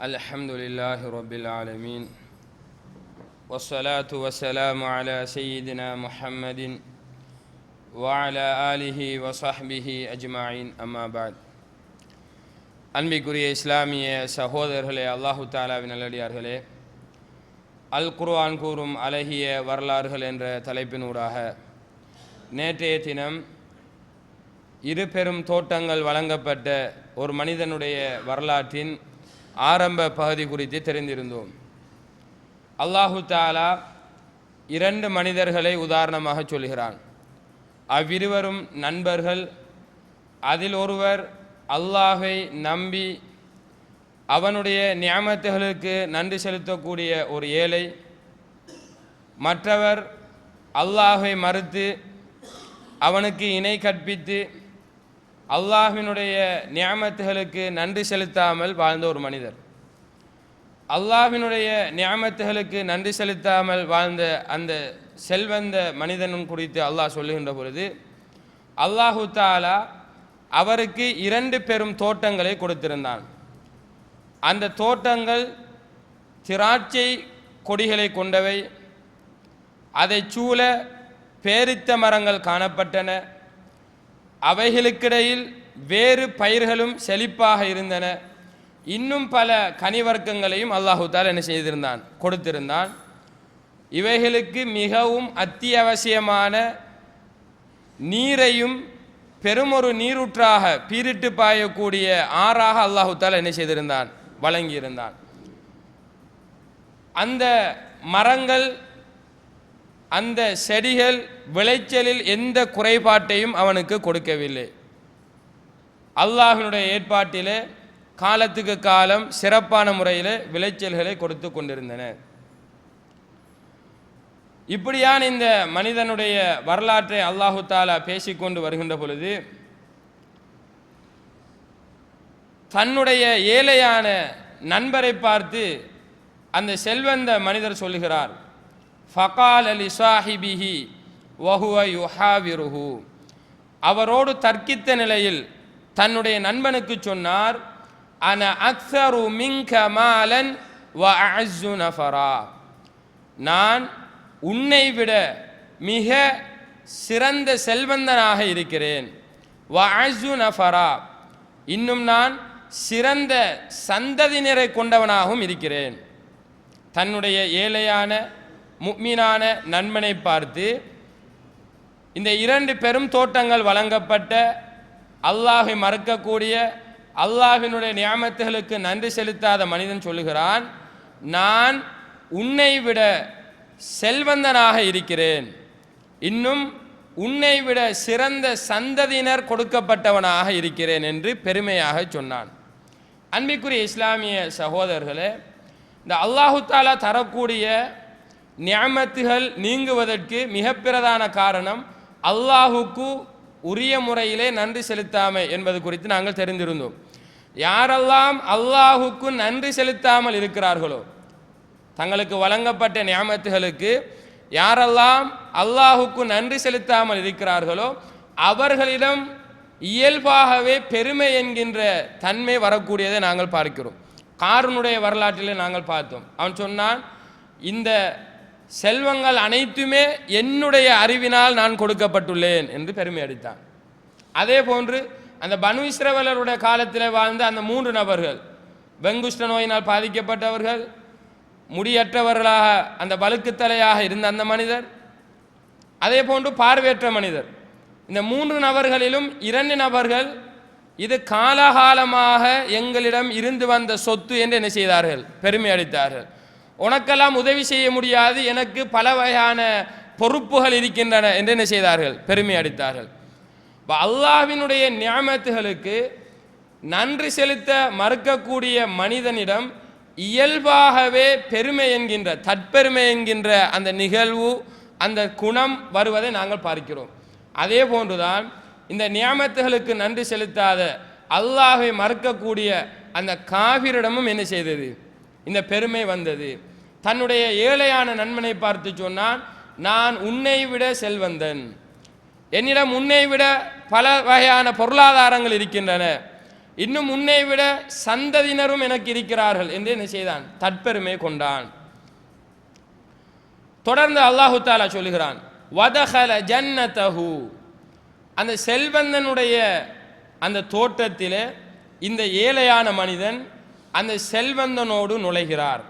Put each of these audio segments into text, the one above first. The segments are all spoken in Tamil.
الحمد لله رب العالمين والصلاة والسلام على سيدنا محمد وعلى آله وصحبه أجمعين أما بعد அன்பிக்குரிய இஸ்லாமிய சகோதரர்களே அல்லாஹு தாலாவின் நல்லடியார்களே அல் குர்ஆன் கூறும் அழகிய வரலாறுகள் என்ற தலைப்பினூடாக நேற்றைய தினம் இரு பெரும் தோட்டங்கள் வழங்கப்பட்ட ஒரு மனிதனுடைய வரலாற்றின் ஆரம்ப பகுதி குறித்து தெரிந்திருந்தோம். அல்லாஹு தாலா இரண்டு மனிதர்களை உதாரணமாக சொல்கிறான். அவ்விருவரும் நண்பர்கள் அதில் ஒருவர் அல்லாஹை நம்பி அவனுடைய நியமத்துகளுக்கு நன்றி செலுத்தக்கூடிய ஒரு ஏழை மற்றவர் அல்லாஹை மறுத்து அவனுக்கு இணை கற்பித்து அல்லாஹினுடைய நியாமத்துகளுக்கு நன்றி செலுத்தாமல் வாழ்ந்த ஒரு மனிதர். அல்லாஹினுடைய நியாமத்துகளுக்கு நன்றி செலுத்தாமல் வாழ்ந்த அந்த செல்வந்த மனிதனும் குறித்து அல்லாஹ் சொல்லுகின்ற பொழுது அல்லாஹு தாலா அவருக்கு இரண்டு பெரும் தோட்டங்களை கொடுத்திருந்தான். அந்த தோட்டங்கள் திராட்சை கொடிகளை கொண்டவை அதை சூழ பேரித்த மரங்கள் காணப்பட்டன அவைகளுக்கிடையில் வேறு பயிர்களும் செழிப்பாக இருந்தன. இன்னும் பல கனிவர்க்கங்களையும் அல்லாஹு என்ன செய்திருந்தான்? கொடுத்திருந்தான். இவைகளுக்கு மிகவும் அத்தியாவசியமான நீரையும் பெருமொரு நீரூற்றாக பீரிட்டு பாயக்கூடிய ஆறாக அல்லாஹு என்ன செய்திருந்தான்? வழங்கியிருந்தான். அந்த மரங்கள் அந்த செடிகள் விளைச்சலில் எந்த குறைபாட்டையும் அவனுக்கு கொடுக்கவில்லை. அல்லாஹினுடைய ஏற்பாட்டிலே காலத்துக்கு காலம் சிறப்பான முறையில் விளைச்சல்களை கொடுத்து கொண்டிருந்தன. இப்படியான இந்த மனிதனுடைய வரலாற்றை அல்லாஹு தாலா பேசிக்கொண்டு வருகின்ற பொழுது தன்னுடைய ஏழையான நண்பரை பார்த்து அந்த செல்வந்த மனிதர் சொல்லுகிறார் ஃபகால் அலி சாஹிபிஹி வஹுவ யுஹாவிருஹு அவரோடு தர்க்கித்த நிலையில் தன்னுடைய நண்பனுக்கு சொன்னார் அன அக்சரு மிங்க மாலன் வ அஅஸ்ஸு நஃபரா. நான் உன்னை விட மிக சிறந்த செல்வந்தனாக இருக்கிறேன். வ அஅஸ்ஸு நஃபரா. இன்னும் நான் சிறந்த சந்ததியினரை கொண்டவனாகவும் இருக்கிறேன். தன்னுடைய ஏழையான முக்மீனான நண்பனை பார்த்து இந்த இரண்டு பெரும் தோட்டங்கள் வழங்கப்பட்ட அல்லாஹை மறக்கக்கூடிய அல்லாஹினுடைய நியாமத்துகளுக்கு நன்றி செலுத்தாத மனிதன் சொல்லுகிறான் நான் உன்னை விட செல்வந்தனாக இருக்கிறேன். இன்னும் உன்னை விட சிறந்த சந்ததியினர் கொடுக்கப்பட்டவனாக இருக்கிறேன் என்று பெருமையாக சொன்னான். அன்பிற்குரிய இஸ்லாமிய சகோதரர்களே இந்த அல்லாஹு தாலா தரக்கூடிய நியமத்துகள் நீங்குவதற்கு மிக பிரதான காரணம் அல்லாஹுக்கு உரிய முறையிலே நன்றி செலுத்தாமை என்பது குறித்து நாங்கள் தெரிந்திருந்தோம். யாரெல்லாம் அல்லாஹுக்கு நன்றி செலுத்தாமல் இருக்கிறார்களோ தங்களுக்கு வழங்கப்பட்ட நியமத்துகளுக்கு யாரெல்லாம் அல்லாஹுக்கு நன்றி செலுத்தாமல் இருக்கிறார்களோ அவர்களிடம் இயல்பாகவே பெருமை என்கின்ற தன்மை வரக்கூடியதை நாங்கள் பார்க்கிறோம். காரனுடைய வரலாற்றிலே நாங்கள் பார்த்தோம். அவன் சொன்னான் இந்த செல்வங்கள் அனைத்துமே என்னுடைய அறிவினால் நான் கொடுக்கப்பட்டுள்ளேன் என்று பெருமை அடித்தான். அதே போன்று அந்த பனு இஸ்ரவலருடைய காலத்தில் வாழ்ந்த அந்த மூன்று நபர்கள் வெங்குஷ்ட நோயினால் பாதிக்கப்பட்டவர்கள் முடியற்றவர்களாக அந்த பலுக்குத்தலையாக இருந்த அந்த மனிதர் அதே போன்று பார்வையற்ற மனிதர். இந்த மூன்று நபர்களிலும் இரண்டு நபர்கள் இது காலகாலமாக எங்களிடம் இருந்து வந்த சொத்து என்று என்ன செய்தார்கள்? பெருமை அளித்தார்கள் உனக்கெல்லாம் உதவி செய்ய முடியாது. எனக்கு பல வகையான பொறுப்புகள் இருக்கின்றன என்று என்ன செய்தார்கள்? பெருமை அடித்தார்கள். இப்போ அல்லாஹ்வினுடைய நியாமத்துகளுக்கு நன்றி செலுத்த மறுக்கக்கூடிய மனிதனிடம் இயல்பாகவே பெருமை என்கின்ற தற்பெருமை என்கின்ற அந்த நிகழ்வு அந்த குணம் வருவதை நாங்கள் பார்க்கிறோம். அதே போன்றுதான் இந்த நியாமத்துகளுக்கு நன்றி செலுத்தாத அல்லாஹை மறுக்கக்கூடிய அந்த காவிரிடமும் என்ன செய்தது? இந்த பெருமை வந்தது. தன்னுடைய ஏழையான நண்பனை பார்த்து சொன்னான் நான் உன்னை விட செல்வந்தன். என்னிடம் உன்னை விட பல வகையான பொருளாதாரங்கள் இருக்கின்றன. இன்னும் உன்னை விட சந்ததியினரும் எனக்கு இருக்கிறார்கள் என்று என்ன செய்தான்? தற்பெருமை கொண்டான். தொடர்ந்து அல்லாஹு தாலா சொல்லுகிறான் வதஹல ஜன்னதஹு. அந்த செல்வந்தனுடைய அந்த தோட்டத்தில் இந்த ஏழையான மனிதன் அந்த செல்வந்தனோடு நுழைகிறார்.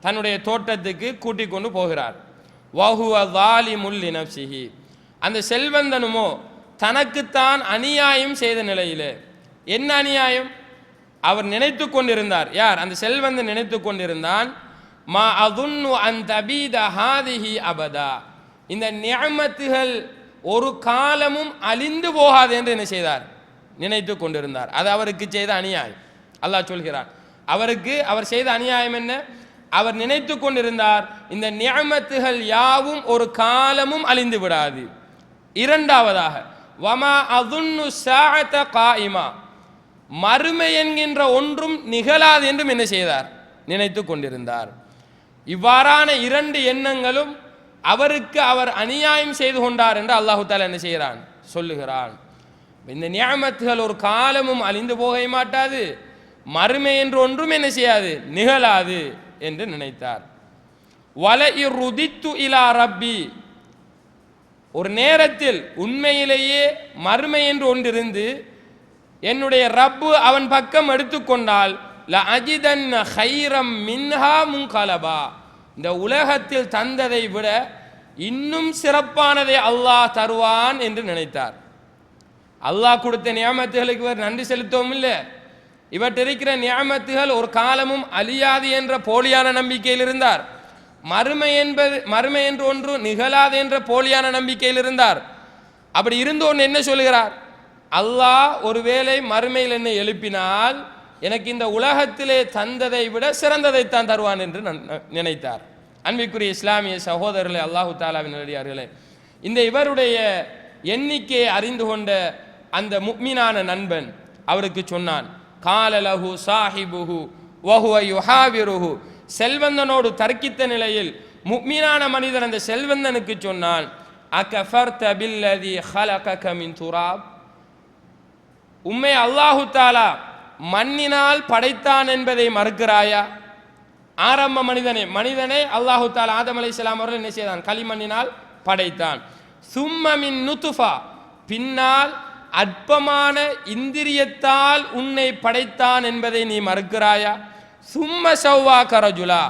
தன்னுடைய தோட்டத்துக்கு கூட்டிக் கொண்டு போகிறார். வஹுவ வாலிமுல் லினப்சிஹி அந்த செல்வந்தனுமோ தனக்குத்தான் அநியாயம் செய்த நிலையிலே. என்ன அநியாயம்? அவர் நினைத்து கொண்டிருந்தார். யார்? அந்த செல்வந்தன் நினைத்து கொண்டிருந்தான். மா அதுன்னு அந்த அபீத ஹாதிஹி அபதா. இந்த நியமத்துகள் ஒரு காலமும் அழிந்து போகாது என்று என்ன செய்தார்? நினைத்து கொண்டிருந்தார். அது அவருக்கு செய்த அநியாயம். அல்லாஹ் சொல்கிறார் அவருக்கு அவர் செய்த அநியாயம் என்ன? அவர் நினைத்து கொண்டிருந்தார் இந்த நியமத்துகள் யாவும் ஒரு காலமும் அழிந்து விடாது. இரண்டாவதாக வமா அதுன்னு சாத்த காயிமா. மறுமை என்கின்ற ஒன்றும் நிகழாது என்றும் என்ன செய்தார்? நினைத்து கொண்டிருந்தார். இவ்வாறான இரண்டு எண்ணங்களும் அவருக்கு அவர் அநியாயம் செய்து கொண்டார் என்று அல்லாஹு தாலா என்ன செய்கிறான்? சொல்லுகிறான். இந்த நியாமத்துகள் ஒரு காலமும் அழிந்து போக மாட்டாது. மறுமை என்று ஒன்றும் என்ன செய்யாது நிகழாது என்று நினைத்தார். வல ருதித்து இலா ரப்பி. ஒரு நேரத்தில் உண்மையிலேயே மறுமை என்று ஒன்றிருந்து என்னுடைய ரப்பு அவன் பக்கம் எடுத்துக்கொண்டால் ல அஜிதன் ஹைரம் மின்ஹா முங்கலபா இந்த உலகத்தில் தந்ததை விட இன்னும் சிறப்பானதை அல்லாஹ் தருவான் என்று நினைத்தார். அல்லாஹ் கொடுத்த நியமத்துகளுக்கு நன்றி செலுத்தவும் இல்லை. இவற்றிருக்கிற நியாமத்துகள் ஒரு காலமும் அழியாது என்ற போலியான நம்பிக்கையில் இருந்தார். மறுமை என்பது மறுமை என்று ஒன்று நிகழாது என்ற போலியான நம்பிக்கையில் இருந்தார். அப்படி இருந்தோன்னு என்ன சொல்கிறார் அல்லாஹ் ஒருவேளை மறுமையில் என்னை எழுப்பினால் எனக்கு இந்த உலகத்திலே தந்ததை விட சிறந்ததைத்தான் தருவான் என்று நினைத்தார். அன்பிற்குரிய இஸ்லாமிய சகோதரர்களே அல்லாஹு தாலாவின் நடிகார்களே இந்த இவருடைய எண்ணிக்கையை அறிந்து கொண்ட அந்த முக்மினான நண்பன் அவருக்கு சொன்னான் காலலஹு சாஹிபுஹு வஹுவ யுஹாவிருஹு. செல்வந்தனோடு தர்க்கித்த நிலையில் முக்மீனான மனிதன் அந்த செல்வந்தனுக்கு சொன்னான் அகஃபர்த பில்லதி ஹலகக மின் துராப். உம்மை அல்லாஹு தாலா மண்ணினால் படைத்தான் என்பதை மறுக்கிறாயா? ஆரம்ப மனிதனே மனிதனை அல்லாஹு தாலா ஆதம் அலை அவர்கள் என்ன செய்தான்? களிமண்ணினால் படைத்தான். சும்மமின் நுத்துஃபா பின்னால் அற்பமான இந்திரியத்தால் உன்னை படைத்தான் என்பதை நீ மறுக்கிறாயா? சும்ம சௌவா கரஜுலா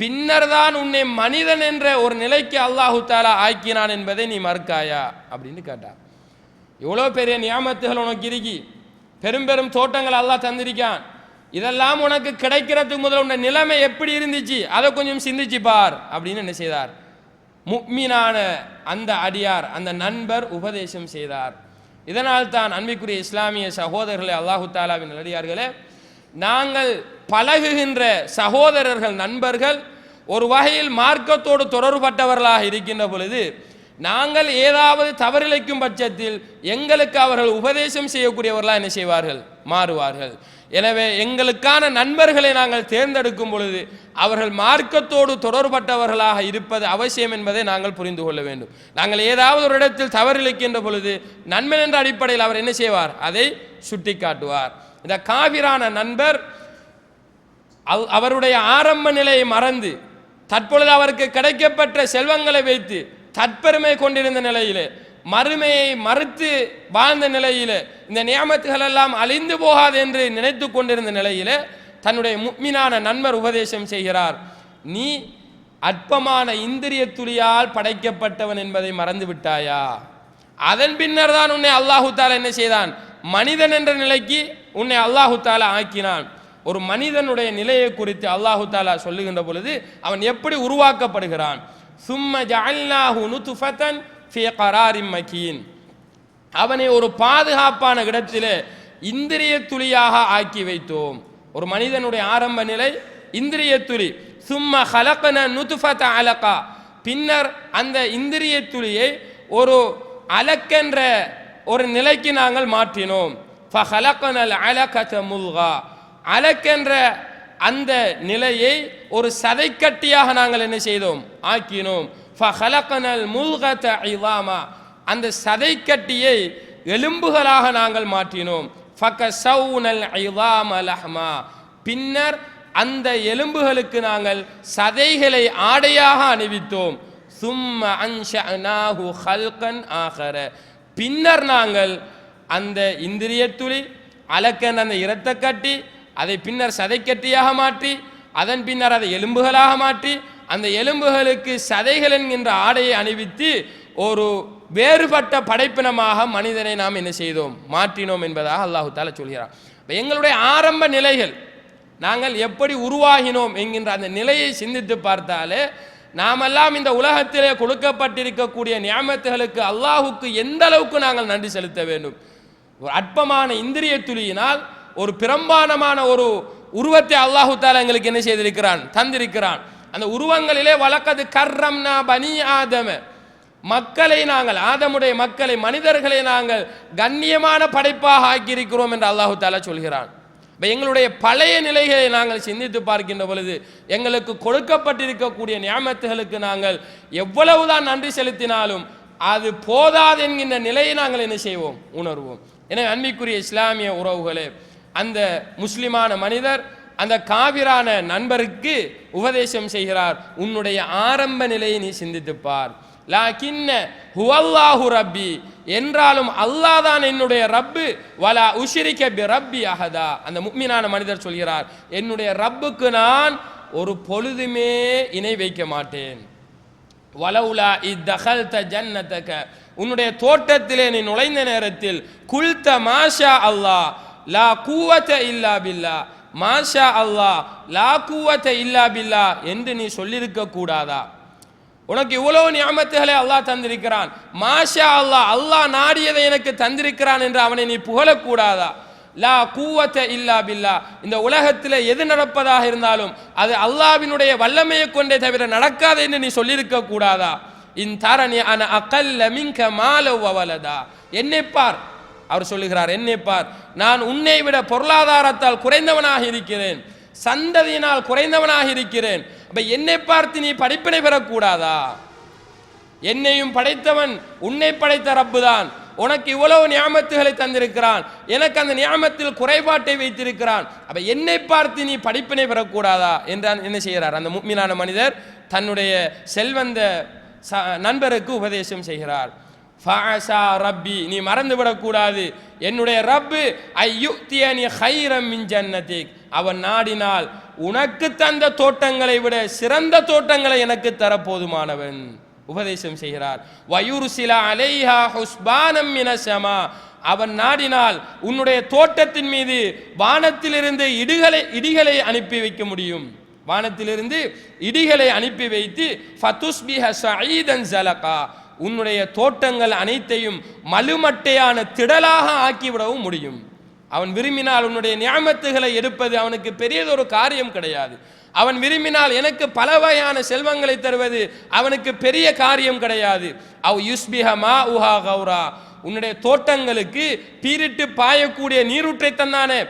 பின்னர் தான் உன்னை மனிதன் என்ற ஒரு நிலைக்கு அல்லாஹு தாலா ஆக்கினான் என்பதை நீ மறுக்காயா? அப்படின்னு கேட்டார் எவ்வளோ பெரிய நியாமத்துகள் உனக்கு இருக்கி பெரும் பெரும் தோட்டங்கள் அல்லாஹ் தந்திருக்கான். இதெல்லாம் உனக்கு கிடைக்கிறதுக்கு முதல்ல உன்ன நிலைமை எப்படி இருந்துச்சு? அதை கொஞ்சம் சிந்திச்சு பார் அப்படின்னு என்ன செய்தார்? முக்மீனான அந்த அடியார் அந்த நண்பர் உபதேசம் செய்தார். இதனால் தான் அன்பிற்குரிய இஸ்லாமிய சகோதரர்களே அல்லாஹு தாலாவின் நடிகார்களே நாங்கள் பழகுகின்ற சகோதரர்கள் நண்பர்கள் ஒரு வகையில் மார்க்கத்தோடு தொடர்பட்டவர்களாக இருக்கின்ற பொழுது நாங்கள் ஏதாவது தவறிழைக்கும் பட்சத்தில் எங்களுக்கு அவர்கள் உபதேசம் செய்யக்கூடியவர்களாக என்ன செய்வார்கள்? மாறுவார்கள். எனவே எங்களுக்கான நண்பர்களை நாங்கள் தேர்ந்தெடுக்கும் பொழுது அவர்கள் மார்க்கத்தோடு தொடர்பட்டவர்களாக இருப்பது அவசியம் என்பதை நாங்கள் புரிந்து கொள்ள வேண்டும். நாங்கள் ஏதாவது ஒரு இடத்தில் தவறிழைக்கின்ற பொழுது நண்பன் என்ற அடிப்படையில் அவர் என்ன செய்வார்? அதை சுட்டி காட்டுவார் இந்த காவிரான நண்பர் அவருடைய ஆரம்ப நிலையை மறந்து தற்பொழுது அவருக்கு கிடைக்கப்பட்ட செல்வங்களை வைத்து தற்பெருமை கொண்டிருந்த நிலையிலே மறுமையை மறுத்து வாழ்ந்த நிலையில் இந்த நியமத்துகள் எல்லாம் அழிந்து போகாது என்று நினைத்து கொண்டிருந்த நிலையில் தன்னுடைய முக்மினான நண்பர் உபதேசம் செய்கிறார். நீ அற்பமான இந்திரிய துளியால் படைக்கப்பட்டவன் என்பதை மறந்து விட்டாயா? அதன் பின்னர் தான் உன்னை அல்லாஹு தாலா என்ன செய்தான்? மனிதன் என்ற நிலைக்கு உன்னை அல்லாஹு தாலா ஆக்கினான். ஒரு மனிதனுடைய நிலையை குறித்து அல்லாஹு தாலா சொல்லுகின்ற பொழுது அவன் எப்படி உருவாக்கப்படுகிறான்? சும்ம ஜஅல்நாஹு நுத்ஃபதன் ஃபீ கராரின் அவனை ஒரு பாதுகாப்பான இடத்திலே இந்திரிய துளியாக ஆக்கி வைத்தோம். ஒரு மனிதனுடைய ஆரம்ப நிலை இந்திரிய துளி. சும்ம ஹலக்கன நுதுஃபத அலக்கா பின்னர் அந்த இந்திரிய துளியை ஒரு அலக்கென்ற ஒரு நிலைக்கு நாங்கள் மாற்றினோம். ஃபஹலக்கனல் அலகத முல்கா. அலக்கென்ற அந்த நிலையை ஒரு சதைக்கட்டியாக நாங்கள் என்ன செய்தோம்? ஆக்கினோம். ஃபஹலகனல் முல்கத இவாமா அந்த சதைக்கட்டியை எலும்புகளாக நாங்கள் மாற்றினோம். ஃபகசௌனல் ஐதாம லஹ்மா பின்னர் அந்த எலும்புகளுக்கு நாங்கள் சதைகளை ஆடையாக அணிவித்தோம். சும்ம அன்ஷஅனாஹு ஹல்கன் ஆகர பின்னர் நாங்கள் அந்த இந்திரிய துளி அலக்கன் அந்த இரத்த கட்டி அதை பின்னர் சதைக்கட்டியாக மாற்றி அதன் பின்னர் அதை எலும்புகளாக மாற்றி அந்த எலும்புகளுக்கு சதைகள் என்கின்ற ஆடையை அணிவித்து ஒரு வேறுபட்ட படைப்பினமாக மனிதனை நாம் என்ன செய்தோம்? மாற்றினோம் என்பதாக அல்லாஹு தாலா சொல்கிறார் எங்களுடைய ஆரம்ப நிலைகள் நாங்கள் எப்படி உருவாகினோம் என்கின்ற அந்த நிலையை சிந்தித்து பார்த்தாலே நாமெல்லாம் இந்த உலகத்திலே கொடுக்கப்பட்டிருக்கக்கூடிய நியமத்துகளுக்கு அல்லாஹுக்கு எந்த அளவுக்கு நாங்கள் நன்றி செலுத்த வேண்டும்? ஒரு அற்பமான இந்திரிய துளியினால் ஒரு பிரம்பாண்டமான ஒரு உருவத்தை அல்லாஹு தாலா எங்களுக்கு என்ன செய்திருக்கிறான்? தந்திருக்கிறான். அந்த உருவங்களிலே வழக்கது கர்ரம்னா பனி ஆதம. மக்களை நாங்கள் ஆதமுடைய மக்களை மனிதர்களை நாங்கள் கண்ணியமான படைப்பாக ஆக்கியிருக்கிறோம் என்று அல்லாஹு தாலா சொல்கிறான். இப்போ எங்களுடைய பழைய நிலைகளை நாங்கள் சிந்தித்து பார்க்கின்ற பொழுது எங்களுக்கு கொடுக்கப்பட்டிருக்கக்கூடிய நியாமத்துகளுக்கு நாங்கள் எவ்வளவுதான் நன்றி செலுத்தினாலும் அது போதாது என்கின்ற நிலையை நாங்கள் என்ன செய்வோம்? உணர்வோம். எனவே அன்பிக்குரிய இஸ்லாமிய உறவுகளே அந்த முஸ்லிமான மனிதர் அந்த காவிரான நண்பருக்கு உபதேசம் செய்கிறார். உன்னுடைய ஆரம்ப நிலையை நீ சிந்தித்துப்பார். லாக்கின்ன ஹுவல்லாஹு ரப்பி என்றாலும் அல்லாஹ் தான் என்னுடைய ரப்பு. வலா உஷிரிக்க பி ரப்பி அஹதா. அந்த முக்மினான மனிதர் சொல்கிறார் என்னுடைய ரப்புக்கு நான் ஒரு பொழுதுமே இணை வைக்க மாட்டேன். வலவுலா இத்தகல்த ஜன்னத்தக. உன்னுடைய தோட்டத்திலே நீ நுழைந்த நேரத்தில் குல்த மாஷா அல்லாஹ் லா கூவத்த இல்லா பில்லா. மாஷா அல்லாஹ் லா கூவத்தை இல்லா பில்லா என்று நீ சொல்லியிருக்க கூடாதா? உனக்கு இவ்வளவு நியாமத்துகளை அல்லாஹ் தந்திருக்கிறான். மாஷா அல்லாஹ் அல்லாஹ் நாடியதை எனக்கு தந்திருக்கிறான் என்று அவனை நீ புகழக்கூடாதா? லா கூவத்த இல்லா பில்லா இந்த உலகத்தில் எது நடப்பதாக இருந்தாலும் அது அல்லாவினுடைய வல்லமையை கொண்டே தவிர நடக்காது என்று நீ சொல்லியிருக்க கூடாதா? இன் தரணி அன அகல்ல மின்க மால என்னை பார் அவர் சொல்லுகிறார் என்னை பார் நான் உன்னை விட பொருளாதாரத்தால் குறைந்தவனாக இருக்கிறேன். சந்ததியினால் குறைந்தவனாக இருக்கிறேன். அப்ப என்னை பார்த்து நீ படிப்பினை பெறக்கூடாதா? என்னையும் படைத்தவன் உன்னை படைத்த ரப்புதான். உனக்கு இவ்வளவு நியாமத்துகளை தந்திருக்கிறான். எனக்கு அந்த நியாமத்தில் குறைபாட்டை வைத்திருக்கிறான். அப்ப என்னை பார்த்து நீ படிப்பினை பெறக்கூடாதா? என்றான் என்ன செய்கிறார்? அந்த முக்மீனான மனிதர் தன்னுடைய செல்வந்த ச- நண்பருக்கு உபதேசம் செய்கிறார். ஃபாஷா ரப்பி நீ மறந்து விடக்கூடாது என்னுடைய ரப்பு நீ ஹைரம் மின் ஜன்னதிக் அவன் நாடினால் உனக்கு தந்த தோட்டங்களை விட சிறந்த தோட்டங்களை எனக்கு தர போதுமானவன் உபதேசம் செய்கிறார். வயுருசில அலைஹா ஹுஸ்பானம் மினசமா அவன் நாடினால் உன்னுடைய தோட்டத்தின் மீது வானத்திலிருந்து இடிகளை இடிகளை அனுப்பி வைக்க முடியும். வானத்திலிருந்து இடிகளை அனுப்பி வைத்து ஃபதுஸ்பிஹ சஈதன் ஜலகா உன்னுடைய தோட்டங்கள் அனைத்தையும் மலுமட்டையான திடலாக ஆக்கிவிடவும் முடியும். அவன் விரும்பினால் உன்னுடைய நியாமத்துகளை எடுப்பது அவனுக்கு பெரியதொரு காரியம் கிடையாது. அவன் விரும்பினால் எனக்கு பல வகையான செல்வங்களை தருவது அவனுக்கு பெரிய காரியம் கிடையாது. அவ் யுஸ்பிஹமா உஹா கௌரா. உன்னுடைய தோட்டங்களுக்கு பீரிட்டு பாயக்கூடிய நீரூற்றை தந்தானே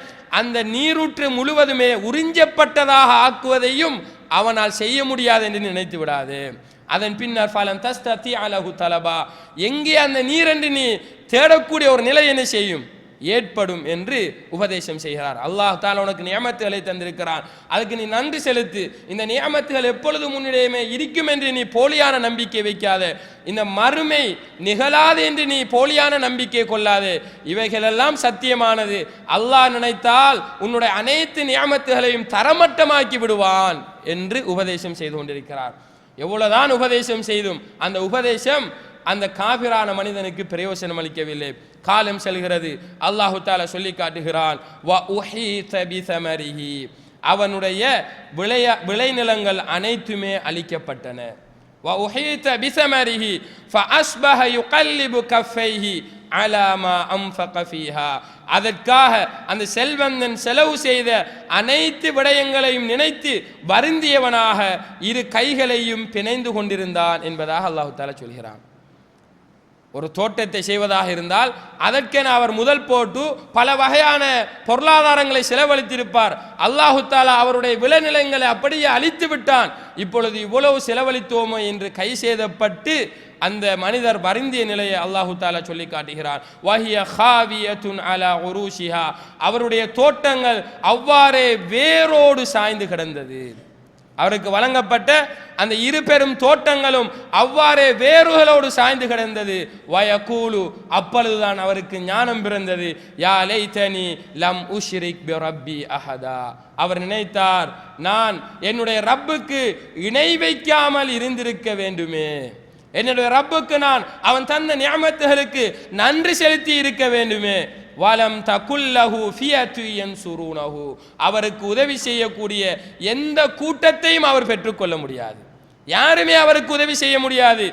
அந்த நீரூற்று முழுவதுமே உறிஞ்சப்பட்டதாக ஆக்குவதையும் அவனால் செய்ய முடியாது என்று நினைத்து விடாது. அதன் பின்னர் ஃபலம் தஸ்தி அலகு தலபா. எங்கே அந்த நீரென்று நீ தேடக்கூடிய ஒரு நிலை என்ன செய்யும்? ஏற்படும் என்று உபதேசம் செய்கிறார். அல்லாஹ் தால உனக்கு நியமத்துகளை தந்திருக்கிறான். அதுக்கு நீ நன்றி செலுத்து. இந்த நியமத்துகள் எப்பொழுது முன்னிடையுமே இருக்கும் என்று நீ போலியான நம்பிக்கை வைக்காத. இந்த மறுமை நிகழாது என்று நீ போலியான நம்பிக்கை கொள்ளாது. இவைகளெல்லாம் சத்தியமானது. அல்லாஹ் நினைத்தால் உன்னுடைய அனைத்து நியமத்துகளையும் தரமட்டமாக்கி விடுவான் என்று உபதேசம் செய்து கொண்டிருக்கிறார். எவ்வளவுதான் உபதேசம் செய்தும் அந்த உபதேசம் அந்த காபிரான மனிதனுக்கு பிரயோசனம் அளிக்கவில்லை. காலம் செல்கிறது. அல்லாஹு தாலா சொல்லி காட்டுகிறான் வ அவனுடைய விளைய விளைநிலங்கள் அனைத்துமே அழிக்கப்பட்டன. வ உஹீத பிசமரிஹி ஃபஅஸ்பஹ யுகல்லிபு கஃபைஹி அலா மா அன்ஃபக அதற்காக அந்த செல்வந்தன் செலவு செய்த அனைத்து விடயங்களையும் நினைத்து வருந்தியவனாக இரு கைகளையும் பிணைந்து கொண்டிருந்தான் என்பதாக அல்லாஹு தாலா சொல்கிறான். ஒரு தோட்டத்தை செய்வதாக இருந்தால் அதற்கென அவர் முதல் போட்டு பல வகையான பொருளாதாரங்களை செலவழித்திருப்பார். அல்லாஹு தாலா அவருடைய விளைநிலங்களை அப்படியே அழித்து விட்டான். இப்பொழுது இவ்வளவு செலவழித்தோமோ என்று கை சேதப்பட்டு அந்த மனிதர் வருந்திய நிலையை அல்லாஹு தாலா சொல்லி காட்டுகிறார் வஹிய ஹாவியத்துன் அலா உருஷிஹா. அவருடைய தோட்டங்கள் அவ்வாறே வேரோடு சாய்ந்து கிடந்தது. அவருக்கு வழங்கப்பட்ட அந்த இரு பெரும் தோட்டங்களும் அவ்வாறே வேறுகளோடு சாய்ந்து கிடந்தது. வயகூலு அப்பொழுதுதான் அவருக்கு ஞானம் பிறந்தது. யா லைத்தனி லம் உஷ்ரிக் ரப்பி அஹதா. அவர் நினைத்தார் நான் என்னுடைய ரப்புக்கு இணை வைக்காமல் இருந்திருக்க வேண்டுமே. என்னுடைய ரப்புக்கு நான் அவன் தந்த நியமத்துகளுக்கு நன்றி செலுத்தி இருக்க வேண்டுமே. வலம் தகுல்லஹு ஃபியத்து யன்சுரூனஹு. அவருக்கு உதவி செய்யக்கூடிய எந்த கூட்டத்தையும் அவர் பெற்றுக்கொள்ள முடியாது. யாருமே அவருக்கு உதவி செய்ய முடியாது.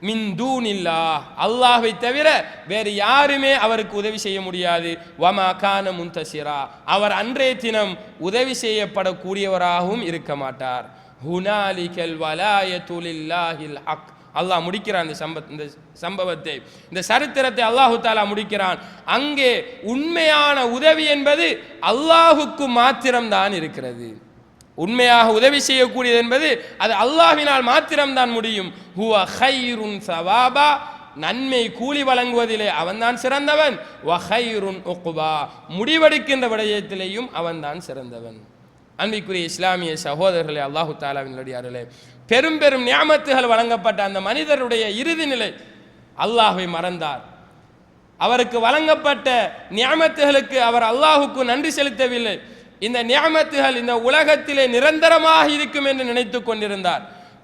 மின் தூனில்லா அல்லாஹை தவிர வேறு யாருமே அவருக்கு உதவி செய்ய முடியாது. வமா கான முந்தசிரா அவர் அன்றைய தினம் உதவி செய்யப்படக்கூடியவராகவும் இருக்க மாட்டார். ஹுனாலிகல் வலாயத்துலில்லாஹில் அக் ஹக். அல்லாஹ் முடிக்கிறான் இந்த சம்ப இந்த சம்பவத்தை. இந்த சரித்திரத்தை அல்லாஹு தாலா முடிக்கிறான். அங்கே உண்மையான உதவி என்பது அல்லாஹுக்கு மாத்திரம்தான் இருக்கிறது. உண்மையாக உதவி செய்யக்கூடியது என்பது அது அல்லாஹினால் மாத்திரம்தான் முடியும். ஹுவ ஹைருன் சவாபா. நன்மை கூலி வழங்குவதிலே அவன்தான் சிறந்தவன். வஹைருன் ஒக்குபா முடிவெடுக்கின்ற விடயத்திலேயும் அவன்தான் சிறந்தவன். அன்பிக்குரிய இஸ்லாமிய சகோதரர்களே அல்லாஹு தாலாவின் அடியார்களே பெரும் பெரும் நியாமத்துகள் வழங்கப்பட்ட அந்த மனிதருடைய இறுதி நிலை அல்லாஹை மறந்தார். அவருக்கு வழங்கப்பட்ட நியாமத்துகளுக்கு அவர் அல்லாஹுக்கு நன்றி செலுத்தவில்லை. இந்த நியாமத்துகள் இந்த உலகத்திலே நிரந்தரமாக இருக்கும் என்று நினைத்து கொண்டிருந்தார்.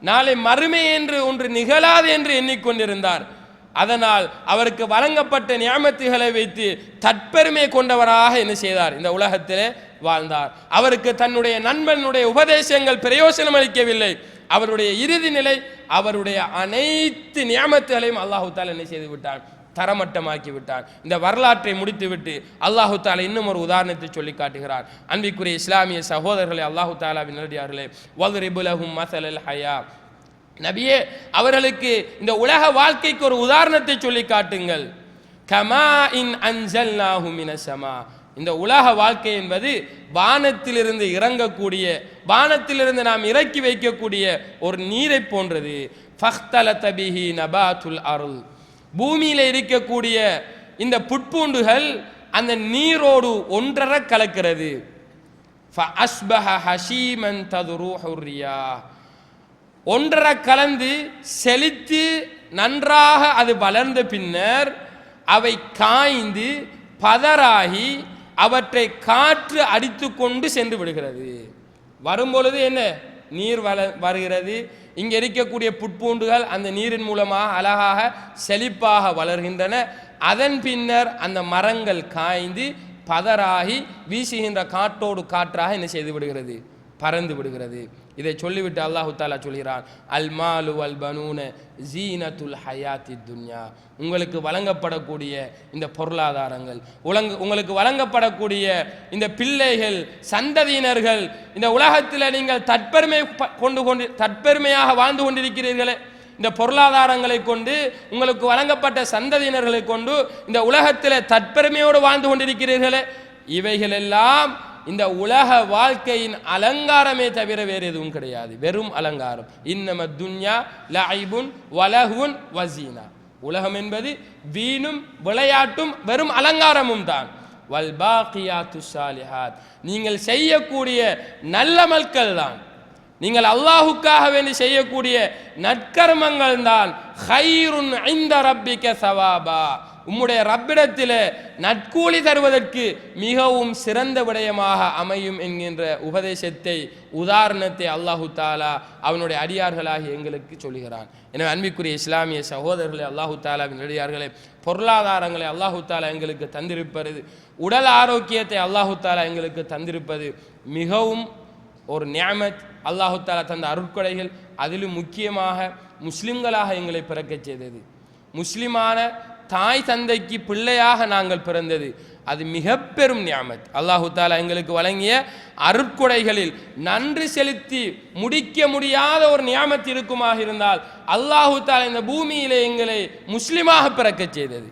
நாளை மறுமை என்று ஒன்று நிகழாது என்று எண்ணிக்கொண்டிருந்தார். அதனால் அவருக்கு வழங்கப்பட்ட நியாமத்துகளை வைத்து தற்பெருமை கொண்டவராக என்ன செய்தார்? இந்த உலகத்திலே வாழ்ந்தார். அவருக்கு தன்னுடைய நண்பனுடைய உபதேசங்கள் பிரயோசனம் அளிக்கவில்லை. அவருடைய இறுதி நிலை அவருடைய அனைத்து நியமத்துகளையும் அல்லாஹு தாலா என்ன செய்து விட்டான்? தரமட்டமாக்கி விட்டான். இந்த வரலாற்றை முடித்துவிட்டு அல்லாஹு தாலா இன்னும் ஒரு உதாரணத்தை சொல்லி காட்டுகிறார். அன்பிக்குரிய இஸ்லாமிய சகோதரர்களே அல்லாஹு தாலாவின் நேரடியார்களே வல்ரிபுலஹும் மசலல் ஹயா. நபியே அவர்களுக்கு இந்த உலக வாழ்க்கைக்கு ஒரு உதாரணத்தை சொல்லி காட்டுங்கள். கமா இன் அஞ்சல் சமா. இந்த உலக வாழ்க்கை என்பது வானத்திலிருந்து இறங்கக்கூடிய வானத்திலிருந்து நாம் இறக்கி வைக்கக்கூடிய ஒரு நீரை போன்றது. ஃபஹ்தல தபிஹி நபாத்துல் அருள். பூமியில் இருக்கக்கூடிய இந்த புட்பூண்டுகள் அந்த நீரோடு ஒன்றர கலக்கிறது. ஒன்றரை கலந்து செழித்து நன்றாக அது வளர்ந்த பின்னர் அவை காய்ந்து பதராகி அவற்றை காற்று அடித்து கொண்டு சென்று விடுகிறது. வரும்பொழுது என்ன? நீர் வள வருகிறது. இங்கே இருக்கக்கூடிய புட்பூண்டுகள் அந்த நீரின் மூலமாக அழகாக செழிப்பாக வளர்கின்றன. அதன் பின்னர் அந்த மரங்கள் காய்ந்து பதறாகி வீசுகின்ற காற்றோடு காற்றாக என்ன செய்து விடுகிறது? பறந்து விடுகிறது. இதை சொல்லிவிட்டு அல்லாஹு தாலா சொல்கிறான் அல் மாலு அல் பனூன ஜீனத்துல் ஹயாத்தி துன்யா. உங்களுக்கு வழங்கப்படக்கூடிய இந்த பொருளாதாரங்கள் உலங்க உங்களுக்கு வழங்கப்படக்கூடிய இந்த பிள்ளைகள் சந்ததியினர்கள் இந்த உலகத்தில் நீங்கள் தற்பெருமை ப- கொண்டு கொண்டு தற்பெருமையாக வாழ்ந்து கொண்டிருக்கிறீர்களே. இந்த பொருளாதாரங்களை கொண்டு உங்களுக்கு வழங்கப்பட்ட சந்ததியினர்களை கொண்டு இந்த உலகத்தில் தற்பெருமையோடு வாழ்ந்து கொண்டிருக்கிறீர்களே. இவைகளெல்லாம் இந்த உலக வாழ்க்கையின் அலங்காரமே தவிர வேறு எதுவும் கிடையாது. வெறும் அலங்காரம். இன்னம துன்யா லைபுன் வலகுன் வசீனா. உலகம் என்பது வீணும் விளையாட்டும் வெறும் அலங்காரமும் தான். வல்பாக்கியாத்து துஷாலிஹாத் நீங்கள் செய்யக்கூடிய நல்லமல்கள் தான் நீங்கள் அல்லாஹுக்காக வேண்டி செய்யக்கூடிய நற்கர்மங்கள் தான் ஹைருன் ஐந்த ரப்பிக்க சவாபா. உம்முடைய ரப்பிடத்தில் நற்கூலி தருவதற்கு மிகவும் சிறந்த விடயமாக அமையும் என்கின்ற உபதேசத்தை உதாரணத்தை அல்லாஹு தாலா அவனுடைய அடியார்களாகி எங்களுக்கு சொல்கிறான் எனவே அன்பிக்குரிய இஸ்லாமிய சகோதரர்களை அல்லாஹு தாலாவின் அடியார்களே பொருளாதாரங்களை அல்லாஹு தாலா எங்களுக்கு தந்திருப்பது உடல் ஆரோக்கியத்தை அல்லாஹு தாலா எங்களுக்கு தந்திருப்பது மிகவும் ஒரு நியமத் அல்லாஹு தாலா தந்த அருட்கொடைகள் அதிலும் முக்கியமாக முஸ்லிம்களாக எங்களை பிறக்கச் செய்தது. முஸ்லிமான தாய் தந்தைக்கு பிள்ளையாக நாங்கள் பிறந்தது. அது மிக பெரும் நியாமத். அல்லாஹு தாலா எங்களுக்கு வழங்கிய அருட்கொடைகளில் நன்றி செலுத்தி முடிக்க முடியாத ஒரு நியாமத் இருக்குமாக இருந்தால் அல்லாஹு தாலா இந்த பூமியிலே எங்களை முஸ்லிமாக பிறக்கச் செய்தது.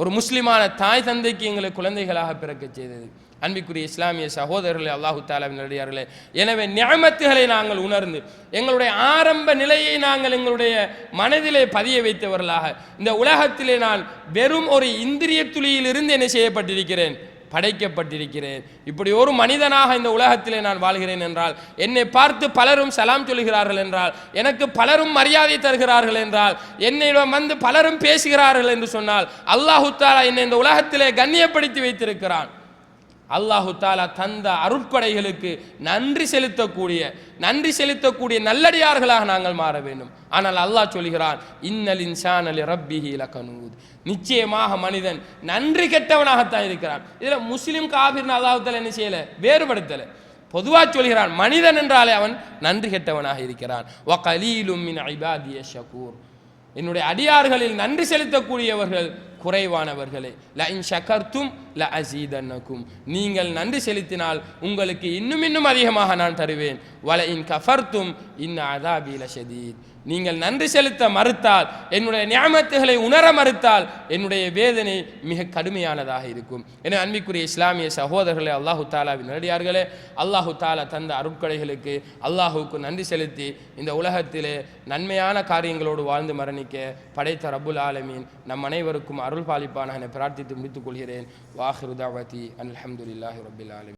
ஒரு முஸ்லிமான தாய் தந்தைக்கு எங்களை குழந்தைகளாக பிறக்கச் செய்தது. அன்பிக்குரிய இஸ்லாமிய சகோதரர்களே அல்லாஹு தாலாவின் நடிகார்களே எனவே நியமத்துகளை நாங்கள் உணர்ந்து எங்களுடைய ஆரம்ப நிலையை நாங்கள் எங்களுடைய மனதிலே பதிய வைத்தவர்களாக இந்த உலகத்திலே நான் வெறும் ஒரு இந்திரிய துளியிலிருந்து என்ன செய்யப்பட்டிருக்கிறேன்? படைக்கப்பட்டிருக்கிறேன். இப்படி ஒரு மனிதனாக இந்த உலகத்திலே நான் வாழ்கிறேன் என்றால் என்னை பார்த்து பலரும் சலாம் சொல்கிறார்கள் என்றால் எனக்கு பலரும் மரியாதை தருகிறார்கள் என்றால் என்னிடம் வந்து பலரும் பேசுகிறார்கள் என்று சொன்னால் அல்லாஹு தாலா என்னை இந்த உலகத்திலே கண்ணியப்படுத்தி வைத்திருக்கிறான். அல்லாஹு தாலா தந்த அருட்கொடைகளுக்கு நன்றி செலுத்தக்கூடிய நன்றி செலுத்தக்கூடிய நல்லடியார்களாக நாங்கள் மாற வேண்டும். ஆனால் அல்லாஹ் சொல்கிறான் இன்னல் இன்சானலி ரப்பிஹி லகனூத். நிச்சயமாக மனிதன் நன்றி கெட்டவனாகத்தான் இருக்கிறான். இதில் முஸ்லீம் காபிர்னு அல்லாஹு தாலா என்ன செய்யலை? வேறுபடுத்தலை. பொதுவா சொல்கிறான் மனிதன் என்றாலே அவன் நன்றி கெட்டவனாக இருக்கிறான். வ கலீலும் மின் இபாதிய ஷகூர். என்னுடைய அடியார்களில் நன்றி செலுத்தக்கூடியவர்கள் குறைவானவர்களே. ல இன் ஷக்கர்த்தும் ல அசீதன்னக்கும் நீங்கள் நன்றி செலுத்தினால் உங்களுக்கு இன்னும் இன்னும் அதிகமாக நான் தருவேன். வல இன் கஃபர்த்தும் இன் அதாபி லஷதீத். நீங்கள் நன்றி செலுத்த மறுத்தால் என்னுடைய நியாமத்துகளை உணர மறுத்தால் என்னுடைய வேதனை மிக கடுமையானதாக இருக்கும். என அன்பிக்குரிய இஸ்லாமிய சகோதரர்களே அல்லாஹு தாலாவின் நடிகார்களே அல்லாஹு தாலா தந்த அருட்கொடைகளுக்கு அல்லாஹுக்கு நன்றி செலுத்தி இந்த உலகத்திலே நன்மையான காரியங்களோடு வாழ்ந்து மரணிக்க படைத்த ரபுல் ஆலமீன். நம் அனைவருக்கும் அருள் பாலிப்பான என பிரார்த்தித்து முடித்துக் கொள்கிறேன் வாஹிருதாவதி அல்ஹம்துலில்லாஹி ரபில் ஆலமீன்